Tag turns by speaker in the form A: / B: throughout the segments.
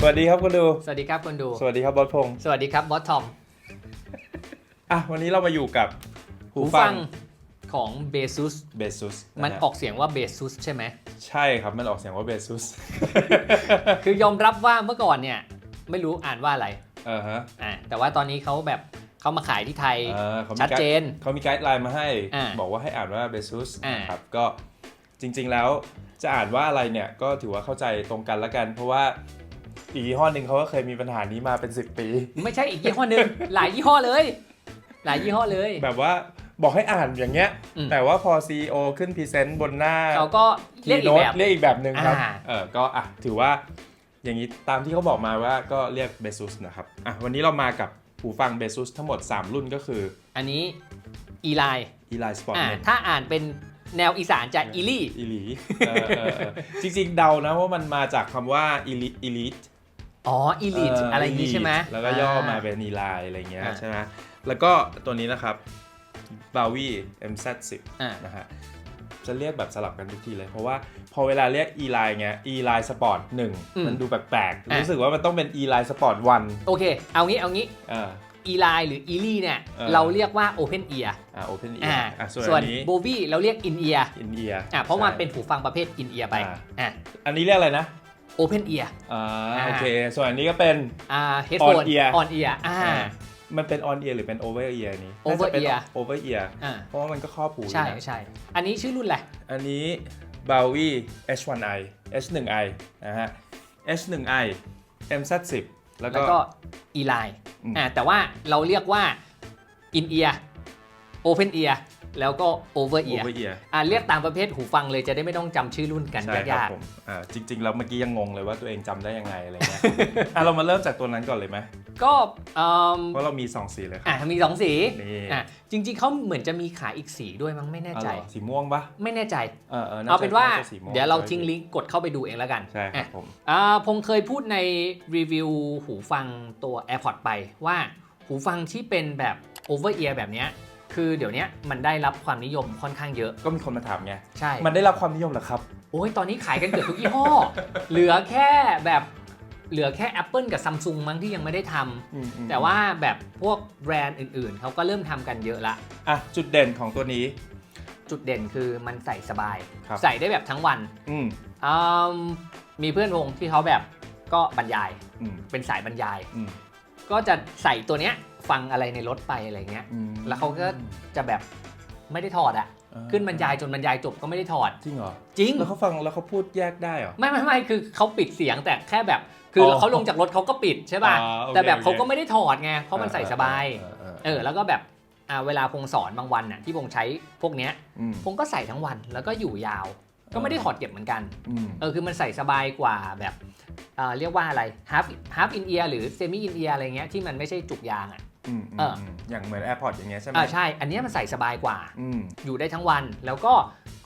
A: สวัสดีครับคุณดู
B: สวัสดีครับคนดู
A: สวัสดีครับบอสพงษ์
B: สวัสดีครับบอสทอม
A: อะวันนี้เรามาอยู่กับหู
B: หู
A: ฟั
B: ฟั
A: ง
B: งของเบซุส
A: เบซุส
B: มันออกเสียงว่าเบซุสใช่ไหม
A: ใช่ครับมันออกเสียงว่าเบซุส
B: คือยอมรับว่าเมื่อก่อนเนี่ยไม่รู้อ่านว่าอะไร
A: เออฮะ
B: อ่าแต่ว่าตอนนี้เขาแบบเขามาขายที่ไทย
A: เออเขามี
B: ชัดเจน
A: เขามีไกด์ไลน์มาให้
B: อ่า
A: บอกว่าให้อ่านว่าเบซุส
B: อ่า
A: นะครับก็จริงๆแล้วจะอ่านว่าอะไรเนี่ยก็ถือว่าเข้าใจตรงกันละกัน เพราะว่า อีกยี่ห้อหนึ่งเขาก็เคยมีปัญหานี้มาเป็น 10 ปี
B: ไม่ใช่อีกยี่ห้อหนึ่งหลายยี่ห้อเลย หลายยี่ห้อเลย
A: แบบว่าบอกให้อ่านอย่างเงี้ย
B: อืม
A: แต่ว่าพอ CEO ขึ้นพรีเซนต์บนหน้า
B: เขาก็เรียกอีก
A: Keynote
B: แบบ
A: เรียกอีกแบบหนึ่งครับ
B: อ่า
A: เออก็อะถือว่าอย่างนี้ตามที่เขาบอกมาว่าก็เรียกเบซุสนะครับอะวันนี้เรามากับหูฟังเบซุสทั้งหมด 3 รุ่นก็คือ
B: อันนี้อีไล
A: e l i Sport
B: อ่า
A: Net
B: ถ้าอ่านเป็นแนวอีสานจะอีลี่
A: อีหลีเออเออเออจริงๆเดานะว่ามันมาจากคำว่า elite elite
B: อ๋ ออีลิทอะไรอย่างงี้ใช่ไหม
A: แล้วก็ย่อมาเป็น e l i อะไรเงี้ย
B: อ่า
A: ใช่ไหมแล้วก็ตัวนี้นะครับ b o w i MZ10
B: อ่า
A: นะฮะจะเรียกแบบสลับกันทุกทีเลย เพราะว่าพอเวลาเรียก e l i เงี้ย e l i Sport 1มันดูแปลกๆ รู้สึกว่ามันต้องเป็น e l i Sport 1
B: โอเค เอางี้เอางี้
A: อ่า
B: อีไลหรืออีลี่เนี่ย
A: เออ
B: เราเรียกว่า Open Ear
A: อ่า Open
B: อ่า
A: Ear อะส่วน
B: ส่วน
A: อันนี้
B: โบวี่เราเรียก In Ear
A: In Ear
B: อะเพราะมัน
A: ใช่
B: เป็นหูฟังประเภท In Ear ไป
A: อ่า
B: อะ
A: อันนี้เรียกอะไรนะ
B: Open Ear
A: อ่า
B: อ่า
A: โอเค ส่วนอันนี้ก็เป็น
B: อ่า Headphone
A: On ear
B: On Ear อ่า
A: อ่ามันเป็น on ear หรือเป็น over ear นี้
B: Over
A: น่าจะเป็น
B: ear
A: over ear
B: อ่า
A: เพราะว่ามันก็ครอบหูอยู่
B: ใช่
A: นะ
B: ใช่อันนี้ชื่อรุ่นอะไร
A: อันนี้ Bowie H1i H1i นะฮะ H1i MZ10 แล้ว
B: แล้ว
A: ก็
B: ก็ E l i
A: อืม
B: อ่าแต่ว่าเราเรียกว่า In Ear Open Ear แล้วก็ Over Ear
A: over ear
B: อ่าเรียกตามประเภทหูฟังเลยจะได้ไม่ต้องจำชื่อรุ่นกัน
A: ใช่ครับ
B: ยาก
A: ผมอ่าจริงๆแล้วเมื่อกี้ยังงงเลยว่าตัวเองจำได้ยังไงอะไรเงี้ย อะเรามาเริ่มจากตัวนั้นก่อนเลยไหม
B: ๆก็เอ่อ
A: เพราะเรามี2สีเลยค
B: อะ
A: รับ
B: มีสองสี
A: นี่
B: อะจริงๆเขาเหมือนจะมีขายอีกสีด้วยมั้งไม่แน่ใจ
A: อ๋อเหรอสีม่วงปะ
B: ไม่แน่ใจ
A: เออเออ
B: เอาเป็นว่า
A: จะสีม่ง
B: เดี๋ยวเรา
A: ใช่
B: ทิ้งลิงก์กดเข้าไปดูเองแล้วกัน
A: ใช่ครับ
B: อะ
A: ผม
B: อ่าผมเคยพูดในรีวิวหูฟังตัว AirPods ไปว่าหูฟังที่เป็นแบบ over ear แบบเนี้ย คือเดี๋ยวเนี้ยมันได้รับความนิยมค่อนข้างเยอะ
A: ก็มีคนมาถามไง
B: ใช่
A: มันได้รับความนิยมเหรอครับ
B: โอ้ยตอนนี้ขายกันเกือบทุกยี่ห้อ เหลือแค่แบบเหลือแค่ Apple กับ Samsung มั้งที่ยังไม่ได้ทำ
A: อืมอืม
B: แต่ว่าแบบพวกแบรนด์อื่นๆ เขาก็เริ่มทำกันเยอะละ
A: อะ จุดเด่นของตัวนี้
B: จุดเด่นคือมันใส่สบาย
A: ครับ
B: ใส่ได้แบบทั้งวัน
A: อืม
B: อืมมีเพื่อนวงที่เขาแบบก็บรรยาย
A: อืม
B: เป็นสายบรรยาย
A: อืม
B: ก็จะใส่ตัวเนี้ย ฟังอะไรในรถไปอะไรเงี้ย
A: อืม
B: แล้วเขาก็จะแบบไม่ได้ถอดอะ
A: เออ
B: ขึ้นบรรยายจนบรรยายจบก็ไม่ได้ถอด
A: จริงเหรอ
B: จริง
A: แล้วเขาฟังแล้วเขาพูดแยกได้เหรอ
B: ไม่ไม่ไม่คือเขาปิดเสียงแต่แค่แบบ คืออ
A: อ
B: เขาลงจากรถเขาก็ปิดใช่ป่ะ
A: อ่าโอเค
B: แต่แบบเขา
A: โอเค
B: ก็ไม่ได้ถอดไงเพราะมันใส่สบาย
A: เออเออ
B: เออแล้วก็แบบอ่าเวลาพงสอนบางวันน่ะที่พงใช้พวกเนี้ย
A: อืม
B: พงก็ใส่ทั้งวันแล้วก็อยู่ยาว ก็ไม่ได้ถอดเก็บเหมือนกัน
A: อืม
B: เออคือมันใส่สบายกว่าแบบเอ่อเรียกว่าอะไร half half in ear หรือ semi in ear อะไรเงี้ยที่มันไม่ใช่จุกยางอะ
A: อืม
B: เอออื
A: มอย่างเหมือน AirPods อย่างเงี้ยใช่ไหม
B: อ่าใช่ อันเนี้ยมันใส่สบายกว่า
A: อืม
B: อยู่ได้ทั้งวัน แล้วก็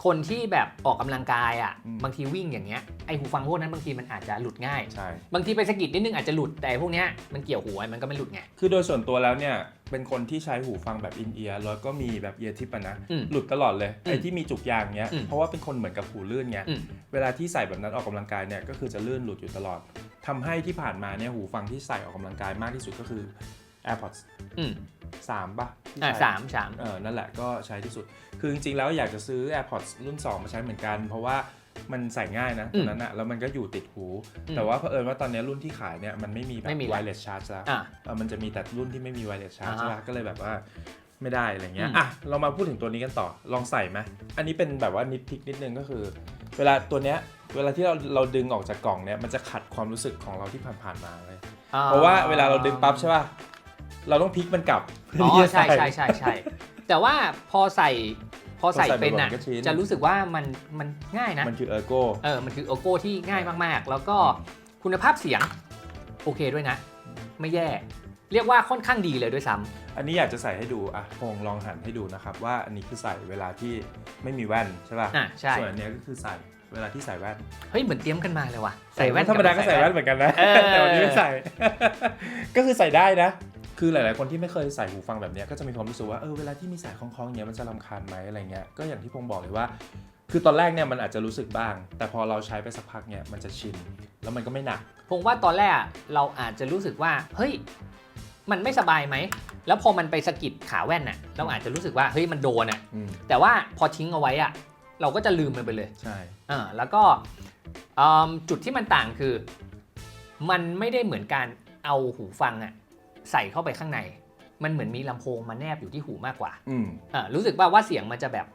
B: คนที่แบบออกกำลังกายอะ
A: อืม
B: บางทีวิ่งอย่างเงี้ย ไอหูฟังพวกนั้นบางทีมันอาจจะหลุดง่าย
A: ใช่
B: บางทีไปสะกิดนิดนึงอาจจะหลุด แต่พวกเนี้ยมันเกี่ยวหัวมันก็ไม่หลุดไง
A: คือโดยส่วนตัวแล้วเนี่ยเป็นคนที่ใช้หูฟังแบบอินเอียร์แล้วก็มีแบบเอียร์ทิปอะนะ
B: อืม
A: หลุดตลอดเลย
B: อืม
A: ไอ้ที่มีจุกยางเงี้ย
B: อืม
A: เพราะว่าเป็นคนเหมือนกับหูลื่นเงี้ย
B: อืม
A: เวลาที่ใส่แบบนั้นออกกำลังกายเนี่ยก็คือจะลื่นหลุดอยู่ตลอดทำให้ที่ผ่านมาเนี่ยหูฟังที่ใส่ออกกำลังกายมากที่สุดก็คือ AirPods
B: อืม
A: 3ป่ะที่
B: อ่า
A: ใช้
B: สามสาม
A: เออ นั่นแหละก็ใช้ที่สุด คือจริงๆ แล้วอยากจะซื้อ AirPods รุ่น 2 มาใช้เหมือนกัน เพราะว่ามันใส่ง่ายนะตอนนั้นอะแล้วมันก็อยู่ติดหูแต่ว่าเผอิญว่าตอนนี้รุ่นที่ขายเนี่ยมันไม่มีแบบ
B: ไม่มีละ
A: wireless charge แล้ว
B: อ่า
A: เออมันจะมีแต่รุ่นที่ไม่มี wireless charge
B: อ่าฮะ
A: ใช่ปะก็เลยแบบว่าไม่ได้อะไรเงี้ย
B: อืม
A: อะ เรามาพูดถึงตัวนี้กันต่อ ลองใส่ไหมอันนี้เป็นแบบว่านิดทิกนิดนึงก็คือ เวลาตัวเนี้ย เวลาที่เราเราดึงออกจากกล่องเนี่ย มันจะขัดความรู้สึกของเราที่ผ่านๆมาเลย
B: อ่
A: เพราะว่าเวลาเราดึงปั๊บใช่ป่ะ เราต้องพลิกมันกลับ
B: อ๋อ
A: เพื่ที่จะ
B: ใช่
A: ส่
B: ใช่ใช่ใช่แต่ว่าพอใส่พอใส่
A: พอใส่
B: เป็นอะ
A: บ่อยๆก็ชิน
B: จะรู้สึกว่ามันมันง่ายนะ
A: มันคือเออร์โก้
B: เออมันคือโอโก้ที่ง่ายมากๆ แล้วก็คุณภาพเสียงโอเคด้วยนะ ไม่แย่ เรียกว่าค่อนข้างดีเลยด้วยซ้
A: อันนี้อยากจะใส่ให้ดูอะพงลองหันให้ดูนะครับ ว่าอันนี้คือใส่เวลาที่ไม่มีแว่นใช่ป่ะำ
B: อะใช่
A: ส่วนอันเนี้ยก็คือใส่เวลาที่ใส่แว่น
B: เฮ้ยเหมือนเตรียมกันมาเลยว่ะ ใส่แว่น
A: ธรรมดา
B: บ
A: ก็ใส่แว่นเหมือนกันนะ
B: เออ
A: แต่วันนี้ไม่ใส่ ก็คือใส่ได้นะ คือหลาย ๆ คนที่ไม่เคยใส่หูฟังแบบเนี้ยก็จะมีความรู้สึกว่าเออเวลาที่มีสายคล้องๆอย่างเงี้ยมันจะรำคาญไหมอะไรเงี้ยก็อย่างที่พงบอกเลยว่า คือตอนแรกเนี่ยมันอาจจะรู้สึกบ้าง แต่พอเราใช้ไปสักพักเนี่ยมันจะชินแล้วมันก็ไม่หนัก
B: ผผมว่าตอนแรกอะเราอาจจะรู้สึกว่าเฮ้ยมันไม่สบายไหม แล้วพอมันไปสะกิดขาแว่นน่ะ เราอาจจะรู้สึกว่าเฮ้ยมันโดนอะ
A: อืม
B: แต่ว่าพอทิ้งเอาไว้อะ เราก็จะลืมมันไปเลย
A: ใช่
B: อ่าแล้วก็อืมจุดที่มันต่างคือ มันไม่ได้เหมือนการเอาหูฟังอะ ใส่เข้าไปข้างใน มันเหมือนมีลำโพงมาแนบอยู่ที่หูมากกว่า
A: อืม
B: อ่ารู้สึกว่าว่าเสียงมันจะแบบ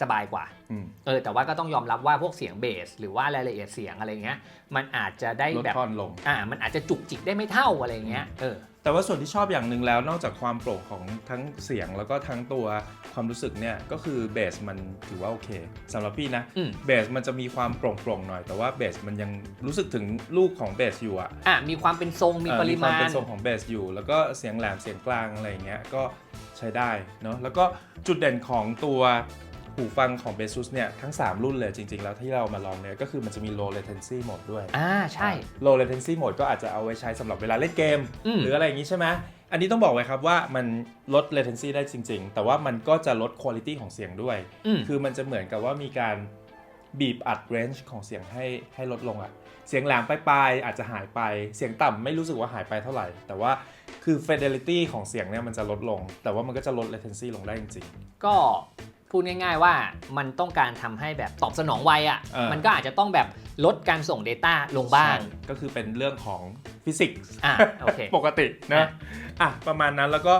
B: สบายกว่า
A: อืม
B: เออแต่ว่าก็ต้องยอมรับว่าพวกเสียงเบส หรือว่ารายละเอียดเสียงอะไรเงี้ย มันอาจจะได้
A: ลด
B: แบบ
A: ทอนลง
B: อ่ามันอาจจะจุกจิกได้ไม่เท่าอะไรเงี้ยเออ
A: แต่ว่าส่วนที่ชอบอย่างหนึ่งแล้วนอกจากความโปร่งของทั้งเสียงแล้วก็ทั้งตัวความรู้สึกเนี่ยก็คือเบสมันถือว่าโอเคสำหรับพี่นะ
B: อืม
A: เบสมันจะมีความโปร่งๆหน่อย แต่ว่าเบสมันยังรู้สึกถึงลูกของเบสอยู่อะ
B: อะมีความเป็นทรงมี
A: เอ่อ
B: ปริ
A: คว
B: มา
A: เป็
B: ณ
A: นทรงของเบสอยู่ แล้วก็เสียงแหลมเสียงกลางอะไรอย่างเงี้ยก็ใช้ได้เนาะแล้วก็จุดเด่นของตัว หูฟังของ b e s u s เนี่ยทั้ง 3 รุ่นเลยจริง ๆ แล้วที่เรามาลองเนี่ยก็คือมันจะมี low latency mode ด้วย
B: อ่าใช่
A: low latency mode ก็อาจจะเอาไว้ใช้สำหรับเวลาเล่นเกม
B: อืม
A: หรืออะไรอย่างนี้ใช่ไหมอันนี้ต้องบอกไว้ครับว่ามันลด latency ได้จริง ๆ แต่ว่ามันก็จะลด quality ของเสียงด้วย
B: อืม
A: คือมันจะเหมือนกับว่ามีการบีบอัด range ของเสียงให้ให้ลดลงอะเสียงแหลมปลายๆอาจจะหายไป เสียงต่ำไม่รู้สึกว่าหายไปเท่าไหร่ แต่ว่าคือ fidelity ของเสียงเนี่ยมันจะลดลง แต่ว่ามันก็จะลด latency ลงได้จริง
B: ก็ พูดง่าย ๆ ว่ามันต้องการทำให้แบบตอบสนองไวอะ
A: เออ
B: มันก็อาจจะต้องแบบลดการส่ง Data ลง
A: ๆ
B: บ้าง
A: ใช่ก็คือเป็นเรื่องของฟิสิกส์
B: อะโอเค
A: ปกตินะ
B: อะ
A: อะประมาณนั้นแล้วก็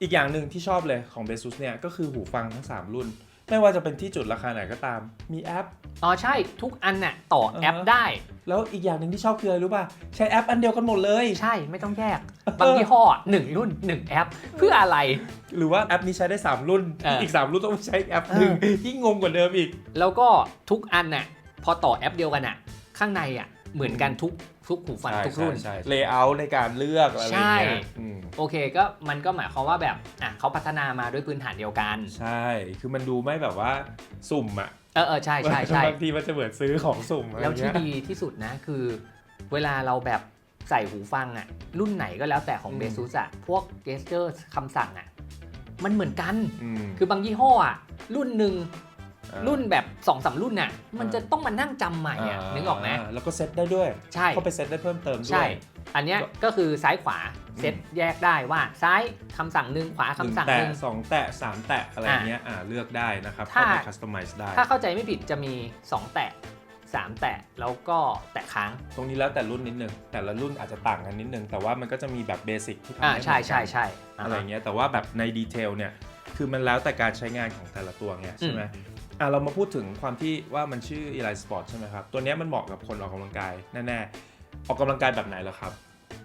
A: อีกอย่างหนึ่งที่ชอบเลยของ b e s u s เนี่ยก็คือหูฟังทั้ง 3 รุ่น ไม่ว่าจะเป็นที่จุดราคาไหนก็ตาม มีแอป
B: อ๋อใช่ทุกอันน่ะต่อแอป
A: อ่าฮะ
B: ได้
A: แล้วอีกอย่างหนึ่งที่ชอบคืออะไรรู้ป่ะ ใช้แอปอันเดียวกันหมดเลย
B: ใช่ไม่ต้องแยก บางยี่ห้อหนึ่งรุ่นหนึ่งแอป เพื่ออะไร
A: หรือว่าแอปนี้ใช้ได้ 3 รุ่น
B: เอออี
A: อีก 3 รุ่นต้องใช้อีกแอปหนึ่งยิ่งงงกว่าเดิมอีก
B: แล้วก็ทุกอันน่ะพอต่อแอปเดียวกันน่ะ ข้างในอะเหมือนกันทุก ทุกหูฟังทุกรุ่น
A: ใช่เลเยอร์ในการเลือกอะไรอย่างเงี้ย
B: ใช่
A: อืม
B: โอเคก็มันก็หมายความว่าแบบอะเขาพัฒนามาด้วยพื้นฐานเดียวกัน
A: ใช่ คือมันดูไม่แบบว่าสุ่มอะ
B: เออเออใช่ใช่ใช่
A: บางทีมันจะเหมือนซื้อของสุ่มอะไร
B: แล้วที่
A: เงี้ย
B: ดีที่สุดนะคือ เวลาเราแบบใส่หูฟังอะรุ่นไหนก็แล้วแต่ของ
A: อืม
B: เบซูสอะพวกเกสเจอร์คำสั่งอะมันเหมือนกัน
A: อืม
B: คือบางยี่ห้ออะรุ่นหนึ่ง
A: อ่า
B: รุ่นแบบ2อสารุ่นน่ะมัน
A: อ่า
B: จะต้องมานั่งจำใหม่อะนึกออกไหมา
A: แล้วก็เซตได้ด้วย
B: ใช่
A: เข้าไปเซตได้เพิ่มเติมด้
B: ใช่
A: วย
B: อันเนี้ยก็คือซ้ายขวาเซตแยกได้ว่าซ้ายคำสั่งหนึ่งขวา
A: หนึ่ง
B: คำสั่ง
A: แตะ
B: หนึ่ง
A: สองแตะสามแตะอะไรเงี้ยอ่าเลือกได้นะครับ
B: ถ้า
A: เข้าไปคัสตอมไมซ์ได้
B: ถ้าเข้าใจไม่ผิดจะมี 2 แตะ3 แตะแล้วก็แตะค้าง
A: ตรงนี้แล้วแต่รุ่นนิดนึง แต่ละรุ่นอาจจะต่างกันนิดนึง แต่ว่ามันก็จะมีแบบเบสิกที่ทำ
B: อ่า
A: ให้
B: ใช่
A: เหมือนกัน
B: ใช่ใช่
A: อะไรเงี้ยแต่ว่าแบบในดีเทลเนี่ยคือมันแล้วแต่การใช้งานของแต่ละตัวไงใช่ไหม อะเรามาพูดถึงความที่ว่ามันชื่อ Eli Sport ใช่ไหมครับ ตัวเนี้ยมันเหมาะกับคนออกกำลังกายแน่ๆ ออกกำลังกายแบบไหนล่ะครับ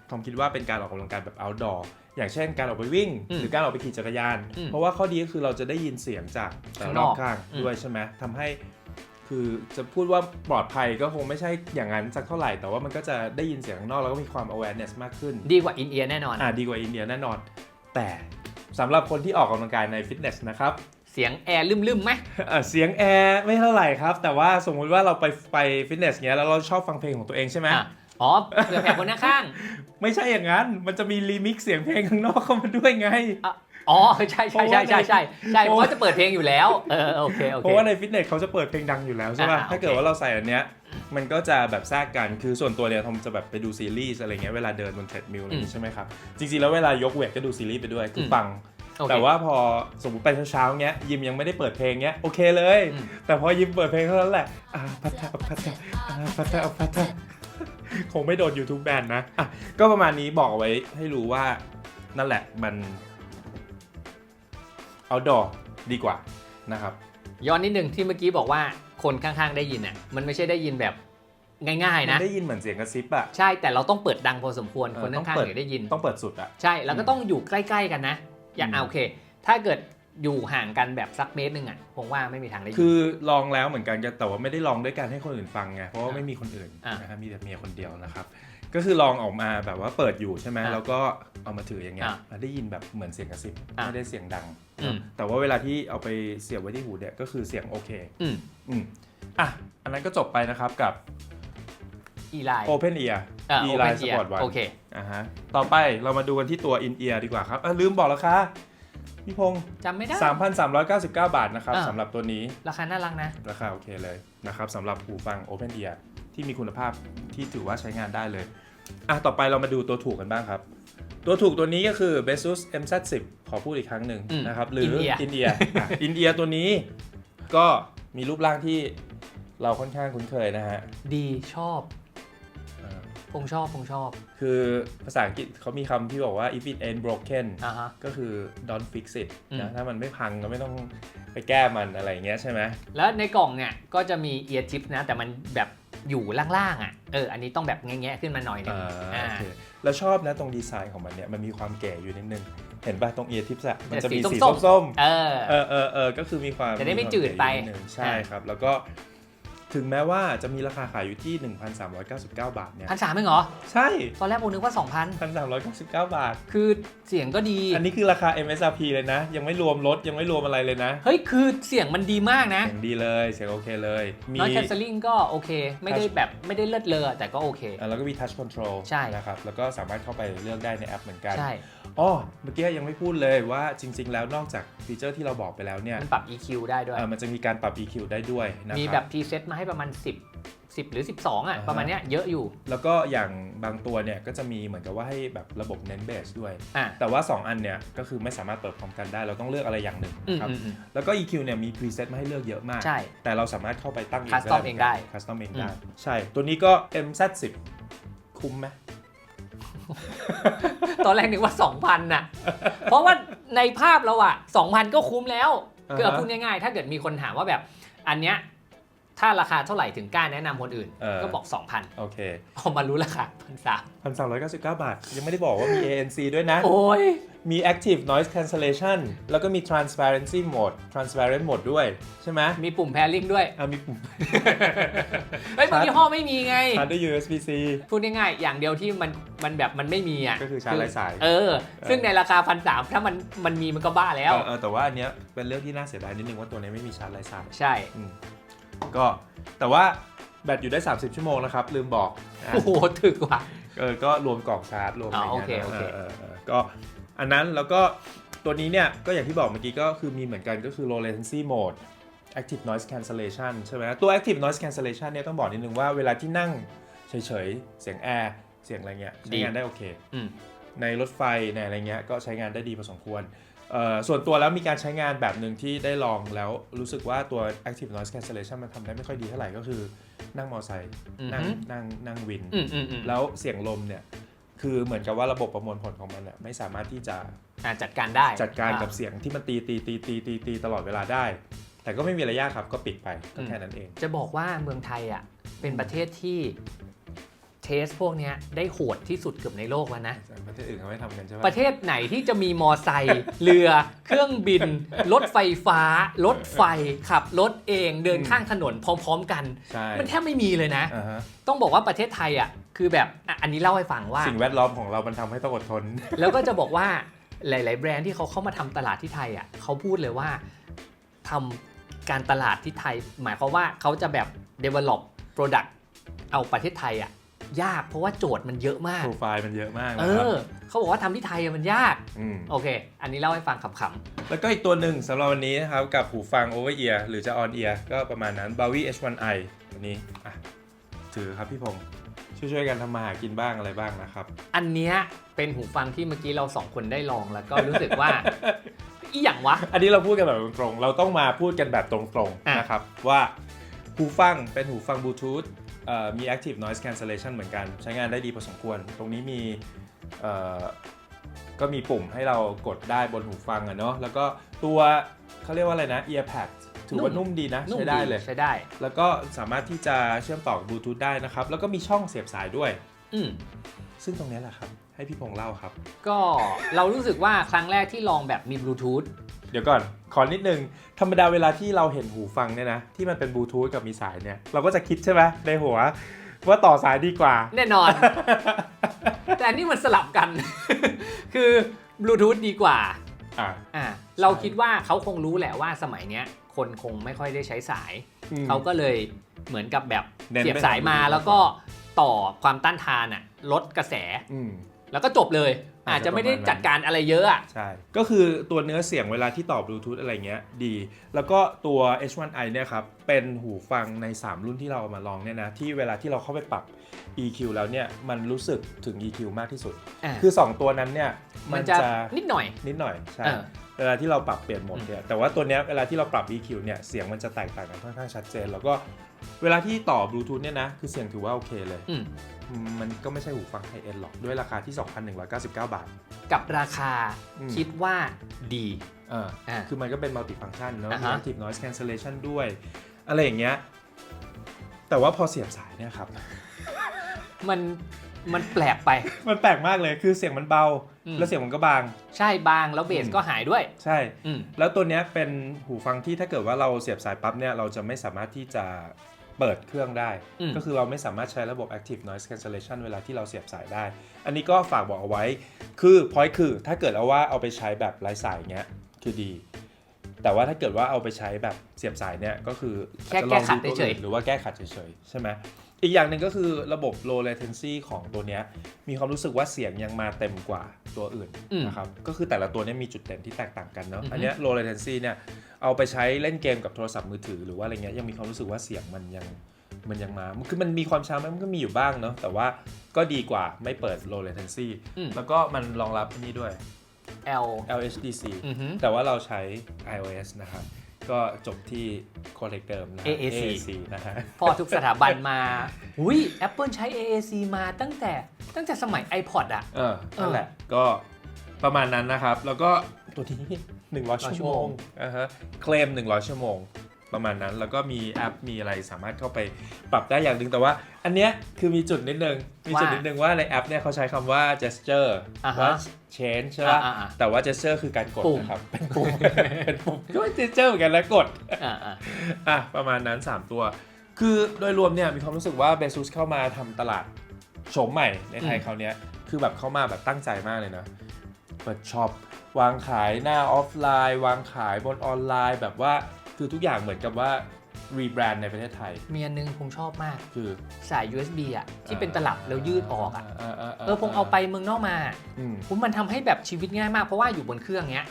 A: ทอมคิดว่าเป็นการออกกำลังกายแบบ outdoor อย่างเช่นการออกไปวิ่ง
B: อืม
A: หรือการออกไปขี่จักรยาน
B: อืม
A: เพราะว่าข้อดีก็คือเราจะได้ยินเสียงจากแต่
B: ข้าง
A: ร
B: น
A: อ
B: อบก
A: ข้าง
B: อืม
A: ด้วยใช่ไหมทำให้คือจะพูดว่าปลอดภัยก็คงไม่ใช่อย่างนั้นสักเท่าไหร่ แต่ว่ามันก็จะได้ยินเสียงข้างนอกแล้วก็มีความ awareness มากขึ้น
B: ดีกว่าอินเอียร์แน่นอน
A: อ่าดีกว่าอินเดียแน่นอน แต่สำหรับคนที่ออกกำลังกายในฟิตเนสนะครับ
B: เสียงแอร์ลืมๆไหม
A: เอ่อเสียงแอร์ไม่เท่าไหร่ครับ แต่ว่าสมมุติว่าเราไปไปฟิตเนสเงี้ยแล้วเราชอบฟังเพลงของตัวเองใช่ไหม
B: อะอ๋อเผื่อแผ่คนข้าง
A: ไม่ใช่อย่างนั้น มันจะมีรีมิกซ์เสียงเพลงข้างนอกเข้ามาด้วยไง
B: ๆอ๋อใช่ใช่ใช่ใช่ใช่ใช่เพราะว่าจะเปิดเพลงอยู่แล้วเออโอเคโอ
A: เพ
B: เค
A: ราะว่าในฟิตเนสเขาจะเปิดเพลงดังอยู่แล้วใช่ป่ะ
B: อ่า
A: ถ้าเกิด
B: โอเค
A: ว่าเราใส่อันเนี้ย มันก็จะแบบแทรกกัน คือส่วนตัวเนี่ยทอมจะแบบไปดูซีรีส์อะไรเงี้ยเวลาเดินบนเทรดมิลอะไรอย่างงี้ใช่ไหมครับ จริงๆแล้วเวลายกเวทก็ดูซีรีส์ไปด้วย คืออ
B: ม
A: ฟัง
B: โอเค
A: แต่ว่าพอสมมติไปเช้าๆเงี้ยยิมยังไม่ได้เปิดเพลงเงี้ยโอเคเลย
B: อืม
A: แต่พอยิมเปิดเพลงเท่านั้นแหละอ่าพัทธะพัทธะอ่าพัทธะพัทธะคงไม่โดน YouTube แบนนะอะก็ประมาณนี้บอกเอาไว้ให้รู้ว่านั่นแหละมัน outdoor ดีกว่านะครับ
B: ย้อนนิดนึงที่เมื่อกี้บอกว่าคนข้างๆได้ยินอะมันไม่ใช่ได้ยินแบบง่าย ๆ
A: มั
B: นะ
A: นได้ยินเหมือนเสียงกระซิบอะ
B: ใช่แต่เราต้องเปิดดังพอสมควร
A: เออ
B: คน
A: ต้อง
B: ข้าง
A: เปิ
B: ๆ
A: ด
B: ถึงได้ยิน
A: ต้องเปิดสุดอะ
B: ใช่แล้วก็ต้องอยู่ใกล้ ๆ กันนะ อย่าง
A: อืม
B: อะโอเค ถ้าเกิดอยู่ห่างกันแบบสักเมตรหนึ่งอะผมว่าไม่มีทางได้ยิน
A: คือลองแล้วเหมือนกันแต่ว่าไม่ได้ลองด้วยการให้คนอื่นฟังไงเพราะว่า
B: อะ
A: ไม่มีคนอื่น
B: อะ
A: นะครับมีแต่เมียคนเดียวนะครับ ก็คือลองออกมาแบบว่าเปิดอยู่ใช่ไหม
B: อะ
A: แล้วก็เอามาถืออย่างเงี้ย
B: อะ
A: อะได้ยินแบบเหมือนเสียงกระซิบ
B: อะ
A: ไม่ได้เสียงดัง
B: อืม
A: แต่ว่าเวลาที่เอาไปเสียบไว้ที่หูเนี่ยก็คือเสียงโอเค
B: อืม
A: อืมอะอันนั้นก็จบไปนะครับกับ
B: อีไลน์
A: Open Ear
B: อะ
A: e
B: Open
A: Line
B: Ear
A: Sport One
B: โอเค
A: อะฮะต่อไปเรามาดูกันที่ตัว In Ear ดีกว่าครับอะลืมบอกราคาพี่พงศ์
B: จำไม่ได้
A: 3,399 บาทนะครับ
B: อะ
A: สำหรับตัวนี้
B: ราคาน่ารักนะ
A: ราคาโอเคเลยนะครับสำหรับหูฟัง Open Ear ที่มีคุณภาพที่ถือว่าใช้งานได้เลยอะต่อไปเรามาดูตัวถูกกันบ้างครับ ตัวถูกตัวนี้ก็คือ Besus MZ10 ขอพูดอีกครั้งหนึ่ง
B: อืม
A: นะครับ หรือ
B: อินเดีย
A: อินเดียอะอินเดียตัวนี้ก็มีรูปร่างที่เราค่อนข้างคุ้นเคยนะฮะ
B: ดีชอบ
A: อ่า
B: คงชอบคงชอบ
A: คือภาษาอังกฤษเขามีคำที่บอกว่า if it ain't broken
B: อ่าฮะ
A: ก็คือ don't fix it
B: อืม
A: นะถ้ามันไม่พังก็ไม่ต้องไปแก้มันอะไรอย่างเงี้ยใช่ไหม
B: แล้วในกล่องเนี่ยก็จะมีเอียร์ทิปนะ แต่มันแบบอยู่ล่างๆอะเอออันนี้ต้องแบบแงะๆขึ้นมาหน่อยหนึง
A: อ่า
B: อ่า
A: โอเคแล้วชอบนะตรงดีไซน์ของมันเนี่ย มันมีความแก่อยู่นิดนึง เห็นป่ะตรงเอียทิปส์อะมันจะมี
B: สี
A: สี
B: ส้มๆ
A: ส้ม
B: เออ
A: ๆเออเออเออก็คือมีความ
B: จะได้ไม่
A: ควา
B: จืดไป
A: เก๋อยู่นินึงใช่ครับ แล้วก็ ถึงแม้ว่าจะมีราคาขายอยู่ที่ 1,399 บาทเนี่ย
B: พันสามเองเหรอ
A: ใช่
B: ตอนแรกโมนึกว่า
A: 1,399 บาท
B: 2,000คือเสียงก็ดี
A: อันนี้คือราคา MSRP เลยนะ ยังไม่รวมรถยังไม่รวมอะไรเลยนะ
B: เฮ้ย คือเสียงมันดีมากนะ
A: เสียงดีเลยเสียงโอเคเลยมี
B: น้อยแคนเซลลิงก็โอเค ไม่ได้แบบไม่ได้เลิศเลอแต่ก็โอเค
A: อะแล้วก็มี touch control
B: ใช่
A: นะครับแล้วก็สามารถเข้าไปเลือกได้ในแอปเหมือนกัน
B: ใช่
A: อ๋อเมื่อกี้ยังไม่พูดเลยว่าจริง ๆ แล้วนอกจากฟีเจอร์ที่เราบอกไปแล้วเนี่ย
B: มันปรับ EQ ได้ด้วย
A: เอ่อมันจะมีการปรับ EQ ได้ด้วยนะ
B: มี
A: ค
B: แบ
A: รับบ
B: พรีเซตมาให้ประมาณ 10 10 หรือ 12อะ
A: อ่าฮะ
B: ประมาณเนี้ยเยอะอยู่
A: แล้วก็อย่างบางตัวเนี่ยก็จะมีเหมือนกับว่าให้แบบระบบเน้นเบสด้วย
B: อะ
A: แต่ว่า 2 อันเนี่ยก็คือไม่สามารถเปิดพร้อมกันได้ เราต้องเลือกอะไรอย่างหนึ่ง
B: อืม
A: ครับ
B: อืมอืม
A: แล้วก็ EQ เนี่ยมี preset มาให้เลือกเยอะมาก
B: ใช่
A: แต่เราสามารถเข้าไปตั้ง
B: Custom เองได้
A: คัสตอมเอง
B: อืม
A: ได้ ใช่ ตัวนี้ก็ MZ10 คุ้มไหม
B: ตอนแรกนึกว่า 2,000น่ะเพราะว่าในภาพเราอะ2,000 ก็คุ้มแล้ว
A: อ่าฮะ
B: คือเอาพูดง่ายๆ ถ้าเกิดมีคนถามว่าแบบอันเนี้ย ถ้าราคาเท่าไหร่ถึงกล้าแนะนำคนอื่นก็บอก 2,000
A: โอเค
B: พอมารู้ราคาพันสาม
A: 1,399บาท ยังไม่ได้บอกว่ามี ANC ด้วยนะ
B: โอ้ย
A: มี active noise cancellation แล้วก็มี transparency mode transparent mode ด้วย ใช่ไหม
B: มีปุ่ม pairing ด้วย
A: อะมีปุ่ม
B: เฮ้ยบางยี่ห้อไม่มีไง
A: ชาร์จด้วย USB-C
B: พูดง่ายๆอย่างเดียวที่มันมันแบบมันไม่มีอะ
A: ก็คือชาร์จไร้สาย
B: เออ ซึ่งในราคาพันสามถ้ามันมันมีมันก็บ้าแล้ว
A: เออเออแต่ว่าอันเนี้ยเป็นเรื่องที่น่าเสียดายนิดนึงว่าตัวนี้ไม่มีชาร์จไร้สาย
B: ใช่
A: อืม ก็แต่ว่าแบตอยู่ได้ 30 ชั่วโมงนะครับ ลืมบอกนะ
B: โอ้โหถึกว่ะ
A: เออก็รวมกล่องชาร์จรวมอะไร
B: อ๋อ
A: เงี้ย
B: โอเค
A: นะ
B: โอเค
A: เออเออเออก็อันนั้นแล้วก็ตัวนี้เนี่ย ก็อย่างที่บอกเมื่อกี้ก็คือมีเหมือนกันก็คือ low latency mode active noise cancellation ใช่ไหมตัว active noise cancellation เนี่ยต้องบอกนิดนึงว่าเวลาที่นั่งเฉยๆ เสียงแอร์เสียงอะไรเงี้ยใช้งานได้โอเค
B: อืม
A: ในรถไฟในอะไรเงี้ยก็ใช้งานได้ดีพอสมควรเอ่อ ส่วนตัวแล้วมีการใช้งานแบบหนึ่งที่ได้ลองแล้วรู้สึกว่าตัว active noise cancellation มันทำได้ไม่ค่อยดีเท่าไหร่ก็คือนั่งมอเตอร์ไซค์
B: อือ
A: นั่ง
B: ฮึ
A: นั่งนั่งวิน
B: อืมอืมอืม
A: แล้วเสียงลมเนี่ย คือเหมือนกับว่าระบบประมวลผลของมันน่ะไม่สามารถที่จะ
B: อะจัดการได้
A: จัดการกับ
B: อ่
A: เสียงที่มันตีตีตีตีตีตีตลอดเวลาได้ แต่ก็ไม่มีอะไรยากครับก็ปิดไปก็แค่นั้นเอง
B: จะบอกว่าเมืองไทยอะเป็นประเทศที่ เทสพวกเนี้ยได้โหดที่สุดเกือบในโลกแล้วนะ
A: ประเทศอื่นเขาไม่ทำกันใช่ไหม
B: ประเทศไหนที่จะมีมอไซค์เรือ เครื่องบิน รถไฟฟ้า รถไฟ ขับรถเองเดินข้างถนนพร้อม ๆ กัน
A: ใช่
B: มันแทบไม่มีเลยนะ
A: อ่าฮะ
B: ต้องบอกว่าประเทศไทยอะคือแบบอะอันนี้เล่าให้ฟังว่า
A: สิ่งแวดล้อมของเรามันทำให้ต้องอดทน
B: แล้วก็จะบอกว่าหลาย ๆ แบรนด์ที่เขาเข้ามาทำตลาดที่ไทยอะเขาพูดเลยว่าทำการตลาดที่ไทย หมายความว่าเขาจะแบบ develop product เอาประเทศไทยอะ ยากเพราะว่าโจทย์มันเยอะมาก
A: โปรไฟล์มันเยอะมาก
B: เอ
A: นะครับ
B: อเขาบอกว่าทำที่ไทยอะมันยาก
A: ม
B: โอเค อันนี้เล่าให้ฟังขำ
A: แล้วก็อีกตัวหนึ่งสำหรับวันนี้นะครับ กับหูฟัง over ear หรือจะ on ear ก็ประมาณนั้น Bowie H1i ตัวนี้อะถือครับพี่พงศ์ช่วยๆกันทำมาหากินบ้างอะไรบ้างนะครับ
B: ๆอันเนี้ยเป็นหูฟังที่เมื่อกี้เราสองคนได้ลองแล้วก็รู้สึกว่า อีหยังวะ
A: อันนี้เราพูดกันแบบตรงๆ เราต้องมาพูดกันแบบตรง
B: อะ
A: ๆ นะครับ ว่าหูฟังเป็นหูฟังบลูทูธเอ่อ มี active noise cancellation เหมือนกัน ใช้งานได้ดีพอสมควร ตรงนี้มีเอ่อก็มีปุ่มให้เรากดได้บนหูฟังอะเนาะแล้วก็ตัวเขาเรียกว่าอะไรนะ earpad ถือว่า
B: นุ่
A: นุ่
B: ม
A: มดีนะ
B: นุ่ม
A: ใช้ได้เลย
B: ใช้ได้
A: แล้วก็สามารถที่จะเชื่อมต่อกับบลูทูธได้นะครับ แล้วก็มีช่องเสียบสายด้วย
B: อืม
A: ซึ่งตรงนี้แหละครับ ให้พี่พงษ์เล่าครับ
B: ก็เรารู้สึกว่าครั้งแรกที่ลองแบบมีบลูทูธ
A: เดี๋ยวก่อน ขอนิดนึง ธรรมดาเวลาที่เราเห็นหูฟังเนี่ยนะ ที่มันเป็นบลูทูธกับมีสายเนี่ย เราก็จะคิดใช่ไหมในหัว ว่าต่อสายดีกว่า
B: แน่นอน แต่อันนี่มันสลับกัน คือบลูทูธดีกว่า
A: อะ
B: อ่าเราคิดว่าเขาคงรู้แหละว่าสมัยเนี้ย คนคงไม่ค่อยได้ใช้สาย
A: อืม
B: เขาก็เลยเหมือนกับแบบ
A: เน้น
B: เสียบ
A: ไป
B: สายมา
A: ทาง
B: แล้วก็ต่อความต้านทานอะลดกระแส
A: อืม
B: แล้วก็จบเลย อาจจะไม่ได้จัดการอะไรเยอะอะ
A: ใช่ ก็คือตัวเนื้อเสียงเวลาที่ต่อบลูทูธอะไรเงี้ยดี แล้วก็ตัว H1i เนี่ยครับ เป็นหูฟังใน 3 รุ่นที่เราเอามาลองเนี่ยนะ ที่เวลาที่เราเข้าไปปรับ EQ แล้วเนี่ย มันรู้สึกถึง EQ มากที่สุด
B: อะ
A: คือ 2 ตัวนั้นเนี่ย
B: มั
A: มันน
B: จะ
A: จะ
B: นิดหน่อย
A: นิดหน่อยใช่
B: เออ
A: เวลาที่เราปรับเปลี่ยนโหมดเนี่ยแต่ว่าตัวเนี้ยเวลาที่เราปรับ EQ เนี่ยเสียงมันจะแตกต่างกันค่อนข้างชัดเจน แล้วก็ เวลาที่ต่อบลูทูธเนี่ยนะ คือเสียงถือว่าโอเคเลย
B: อืม
A: อืมมันก็ไม่ใช่หูฟังไฮเอ็นหรอก ด้วยราคาที่ 2,199 บาท
B: กับราคา
A: อืม
B: คิดว่าดี
A: เออ
B: อ่า
A: คือมันก็เป็นมัลติฟัง c t ชันเนาะ
B: อ่า
A: มี
B: ฮะ
A: active noise cancellation ด้วย อะไรอย่างเงี้ย แต่ว่าพอเสียบสายเนี่ยครับ
B: มันมันแปลกไป
A: มันแปลกมากเลยคือเสียงมันเบา
B: อืม
A: แล้วเสียงมันก็บาง
B: ใช่บางแล้วเบส
A: อืม
B: ก็หายด้วย
A: ใช่
B: อืม
A: แล้วตัวเนี้ยเป็นหูฟังที่ถ้าเกิดว่าเราเสียบสายปั๊บเนี่ยเราจะไม่สามารถที่จะ เปิดเครื่องได้
B: อืม
A: ก็คือเราไม่สามารถใช้ระบบ active noise cancellation เวลาที่เราเสียบสายได้ อันนี้ก็ฝากบอกเอาไว้ คือ point คือ ถ้าเกิดเอาว่าเอาไปใช้แบบไร้สายเงี้ย คือดี แต่ว่าถ้าเกิดว่าเอาไปใช้แบบเสียบสายเนี่ย ก็คือ
B: แค่
A: อาจจะลอง
B: แก้ขัด
A: ตัว
B: เฉยๆ
A: อื่นหรือว่าแก้ขัดเฉยๆ ใช่ไหม อีกอย่างหนึ่งก็คือระบบ low latency ของตัวเนี้ยมีความรู้สึกว่าเสียงยังมาเต็มกว่าตัวอื่น
B: อืม
A: นะครับก็คือแต่ละตัวเนี้มีจุดเด่นที่แตกต่างกันเนาะ
B: อือฮึ
A: อันเนี้ย low latency เนี่ยเอาไปใช้เล่นเกมกับโทรศัพท์มือถือหรือว่าอะไรเงี้ยยังมีความรู้สึกว่าเสียงมันยังมันยังมาคือมันมีความช้าไหมมันก็มีอยู่บ้างเนาะแต่ว่าก็ดีกว่าไม่เปิด low latency
B: อืม
A: แล้วก็มันรองรับอันนี้ด้วย
B: L
A: LHDC
B: อือหือ
A: แต่ว่าเราใช้ iOS นะครับ ก็จบที่โคเ e กเดิมนะฮะ
B: AAC
A: นะฮะ
B: พอทุกสถาบันมาอุ้ย Apple ใช้ AAC มาตั้งแต่ตั้งแต่สมัย iPod อะ
A: เออ นั่นแหละ ก็ประมาณนั้นนะครับ แล้วก็ตัวนี้ 100 ชั่วโมง
B: ชั่วโมง
A: อ่าฮะ เคลม 100 ชั่วโมง ประมาณนั้น แล้วก็มีแอปมีอะไรสามารถเข้าไปปรับได้อย่างหนึ่งแต่ว่า อันเนี้ยคือมีจุดนิดนึงมีจุดนิดนึงว่าในแอปเนี่ยเขาใช้คำว่า gesture
B: อ่าฮะ
A: ว่า change ใช่ป่ะ
B: อ่าอ่า
A: แต่ว่า gesture คือการกด
B: ปุ่ม
A: นะครับเป็นปุ่มเป็นปุ่มก็เป็น gesture เหมือนกันแล้วกด
B: อ่าอ่า
A: อะประมาณนั้น 3 ตัว คือโดยรวมเนี่ยมีความรู้สึกว่าเบซูสเข้ามาทำตลาดโฉมใหม่ในไทย
B: อืม
A: เขาวเนี้ยคือแบบเข้ามาแบบตั้งใจมากเลยนะเปิดช็อปวางขายหน้าออฟไลน์ วางขายบนออนไลน์ แบบว่า คือทุกอย่างเหมือนกับว่ารีแบรนด์ในประเทศไทย
B: มีอันนึงผมชอบมาก
A: คือ
B: สาย USB อะที่เป็นตลับแล้วยืดออกอะ
A: เออ
B: เออผมเอาไปเมืองนอกมา
A: อืม
B: ผมมันทำให้แบบชีวิตง่ายมากเพราะว่าอยู่บนเครื่องเนี้ย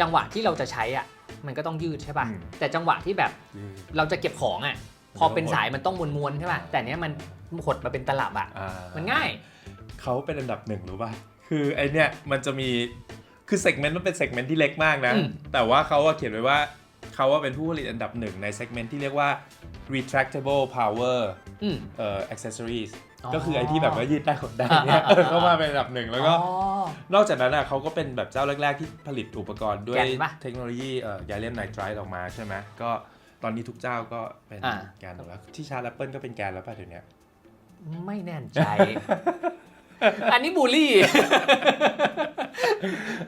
B: จังหวะที่เราจะใช้อะมันก็ต้องยืดใช่ป่ะ
A: อืม
B: แต่จังหวะที่แบบ
A: อืม
B: เราจะเก็บของอะพอเป็นสายมันต้องมวนๆใช่ป่ะแต่เนี้ยมันหดมาเป็นตลับอะ
A: อ่า
B: มันง่าย
A: เขาเป็นอันดับหนึ่งรู้ป่ะคือไอเนี้ยมันจะมีคือเซกเมนต์มันเป็นเซกเมนต์ที่เล็กมากนะ
B: อืม
A: แต่ว่าเขาว่าเขียนไว้ว่า เขาว่าเป็นผู้ผลิตอันดับหนึ่งในเซกเมนต์ที่เรียกว่า retractable power
B: อืม
A: เอ่อ accessories
B: อ๋อ
A: ก็คือไอที่แบบว่ายืดได้หดได้
B: อ่า
A: เนี่ย
B: อ่าอ่า
A: เขามาเป็นอันดับหนึ่งแล้วก็
B: อ๋อ
A: นอกจากนั้นอะเขาก็เป็นแบบเจ้าแรก ๆ ที่ผลิตอุปกรณ์ด้วย
B: แกนปะ
A: เทคโนโลยีเอ่อ gallium nitride ออกมาใช่ไหมก็ตอนนี้ทุกเจ้าก็เป็น
B: อ่า
A: แกนหมดแล้วที่ชาร์จ Apple ก็เป็นแกนแล้วป่ะเดี๋ยวนี้
B: ไม่แน่ใจ อันนี้บูลลี่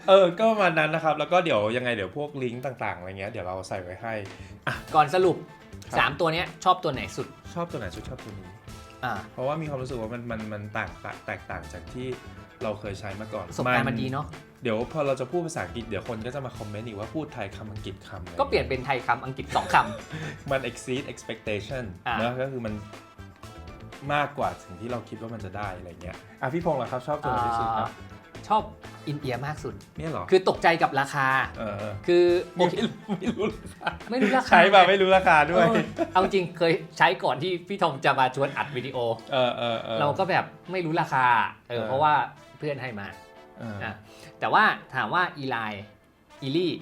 A: เออ ก็ประมาณนั้นนะครับ แล้วก็เดี๋ยวยังไงเดี๋ยวพวกลิงก์ต่างๆอะไรเงี้ยเดี๋ยวเราใส่ไว้ให้
B: ก่อนสรุป
A: ครับ
B: 3 ตัวเนี้ยชอบตัวไหนสุด
A: ชอบตัวไหนสุดชอบตัวนี้
B: อ่า
A: เพราะว่ามีความรู้สึกว่ามันมันมันต่างต่างแตกต่างจากที่เราเคยใช้มาก่อน
B: ประสบการณ์มันดีเนาะ
A: เดี๋ยวพอเราจะพูดภาษาอังกฤษเดี๋ยวคนก็จะมาคอมเมนต์อีกว่าพูดไทยคำอังกฤษคำอะไร
B: ก็เปลี่ยนเป็นไทยคำอังกฤษ 2ค
A: มัน exceed expectation
B: อ่า
A: เนอะก็คือมัน มากกว่าสิ่งที่เราคิดว่ามันจะได้อะไรเงี้ยอะพี่พงษ์ล่ะครับชอบำตัวไหนที่สุดครับ
B: อ่าชอบอินเอียมากสุด
A: เนี่ยเหรอ
B: คือตกใจกับราคา
A: เออเออ
B: คือโอ
A: ไม่
B: เค
A: รู้ไม่รู้
B: ไม่รู้ราคา
A: ใช้แบบไม่รู้ราคาด้วย
B: เออเอาจริงเคยใช้ก่อนที่พี่ทอมจะมาชวนอัดวิดีโอ
A: เออเออเออ
B: เราก็แบบไม่รู้ราคาเออ
A: เออ
B: เพราะว่าเพื่อนให้มา
A: เออ
B: อะแต่ว่าถามว่าอีไลอีลี่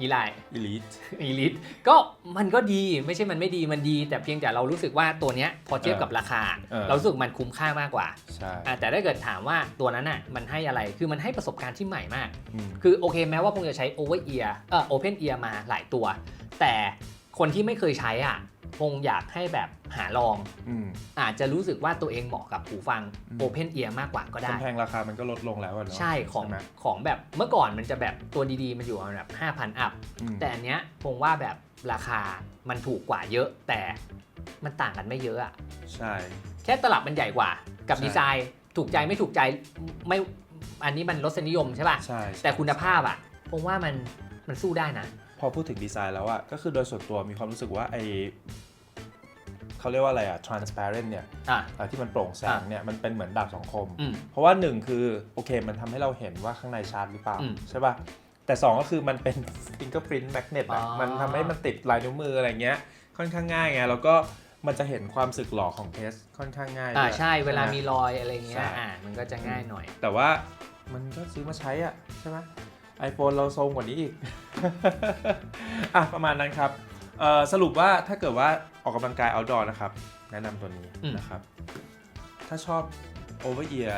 B: อีไล
A: elite
B: อีลิทก็มันก็ดีไม่ใช่มันไม่ดีมันดี แต่เพียงแต่เรารู้สึกว่าตัวเนี้ยพอเทียบกับราคา
A: เออ
B: เรารู้สึกมันคุ้มค่ามากกว่า
A: ใช่
B: อะแต่ถ้าเกิดถามว่าตัวนั้นอะมันให้อะไรคือมันให้ประสบการณ์ที่ใหม่มาก
A: อืม
B: คือโอเคแม้ว่าคงจะใช้ over ear เอ่อ open ear มาหลายตัว แต่ คนที่ไม่เคยใช้อะคงอยากให้แบบหาลอง
A: อืม
B: อาจจะรู้สึกว่าตัวเองเหมาะกับหูฟัง
A: อืม
B: open ear มากกว่าก็ได้
A: กำแพงราคามันก็ลดลงแล้วอะเนาะ
B: ใช่ของ
A: ไหม
B: ของแบบเมื่อก่อนมันจะแบบตัวดีๆ มันอยู่ประมาณแบบ 5,000 อัพ
A: อืม
B: แต่อันเนี้ยคงว่าแบบราคามันถูกกว่าเยอะแต่มันต่างกันไม่เยอะอะ
A: ใช่
B: แค่ตลับมันใหญ่กว่ากับ
A: ใช่
B: ดีไซน์ถูกใจไม่ถูกใจไม่อันนี้มันรสนิยมใช่ป่ะ
A: ใช่
B: แต่คุณภาพอะผมว่ามันมันสู้ได้นะ
A: พอพูดถึงดีไซน์แล้วอะก็คือโดยส่วนตัวมีความรู้สึกว่าไอเขาเรียกว่าอะไรอะ transparent เนี่ย
B: อะ
A: เอ่อที่มันโปร่งแสงเนี่ยมันเป็นเหมือนดาบสองคม
B: อืม
A: เพราะว่าหนึ่งคือโอเคมันทำให้เราเห็นว่าข้างในชาร์จหรือเปล่า
B: อืม
A: ใช่ป่ะ แต่2ก็คือมันเป็น fingerprint magnet อะ
B: อ๋อ
A: มันทำให้มันติดลายนิ้วมืออะไรเงี้ย ค่อนข้างง่ายไงแล้วก็มันจะเห็นความสึกหลอของเคสค่อนข้างง่าย
B: อ่า
A: ด้วย
B: ใช่เวลา
A: ไห
B: มีรอยอะไรเงี้
A: ใช่
B: ยอ่ามันก็จะง่ายหน่อย
A: แต่ว่ามันก็ซื้อมาใช้อะใช่ไหม ไอโฟนเราทรงกว่านี้อีก อะ ประมาณนั้นครับเอ่อสรุปว่าถ้าเกิดว่าออกกำลังกาย outdoor นะครับ แนะนำตัวนี้
B: อืม
A: นะครับ ถ้าชอบ over ear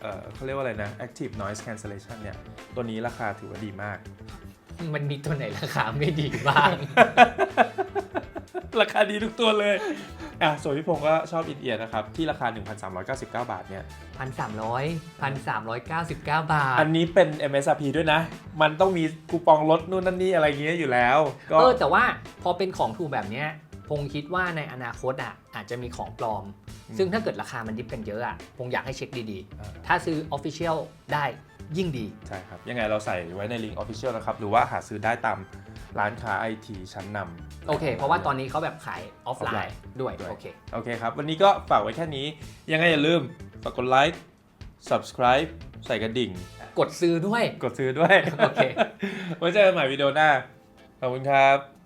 A: เอ่อเขาเรียกว่าอะไรนะ active noise cancellation เนี่ย ตัวนี้ราคาถือว่าดีมาก
B: มันมีตัวไหนราคาไม่ดีบ้าง
A: ราคาดีทุกตัวเลย อะส่วนพี่พงศ์ก็ชอบอินเอียนะครับ ที่ราคา 1,399 บาทเนี่ย
B: พันสามร้อยพันสามร้อยเก้าสิบเก้าบาท
A: อันนี้เป็น MSRP ด้วยนะ มันต้องมีคูปองลดนู่นนั่นนี่อะไรเงี้ยอยู่แล้ว ก็
B: เออ แต่ว่าพอเป็นของถูกแบบเนี้ยพงคิดว่าในอนาคตอะอาจจะมีของปลอม
A: อืม
B: ซึ่งถ้าเกิดราคามันดิฟกันเยอะอะพงอยากให้เช็คดี
A: อ่า
B: ๆถ้าซื้อ Official ได้ยิ่งดี
A: ใช่ครับ ยังไงเราใส่ไว้ในลิงก์ Official นะครับ หรือว่าหาซื้อได้ตาม ร้านค้าไอทีชั้นนำ
B: โอเค เพราะว่าตอนนี้เขาแบบขายออฟไล
A: offline
B: น์ด้วย
A: ด้วย
B: โอเค
A: โอเคครับ วันนี้ก็ฝากไว้แค่นี้ ยังไงอย่าลืมฝากกดไลค์ subscribe ใส่กระดิ่ง
B: กดซื้อด้วย
A: กดซื้อด้วย
B: โอเค
A: ไว้เจอกันใหม่วิดีโอหน้า ขอบคุณครับ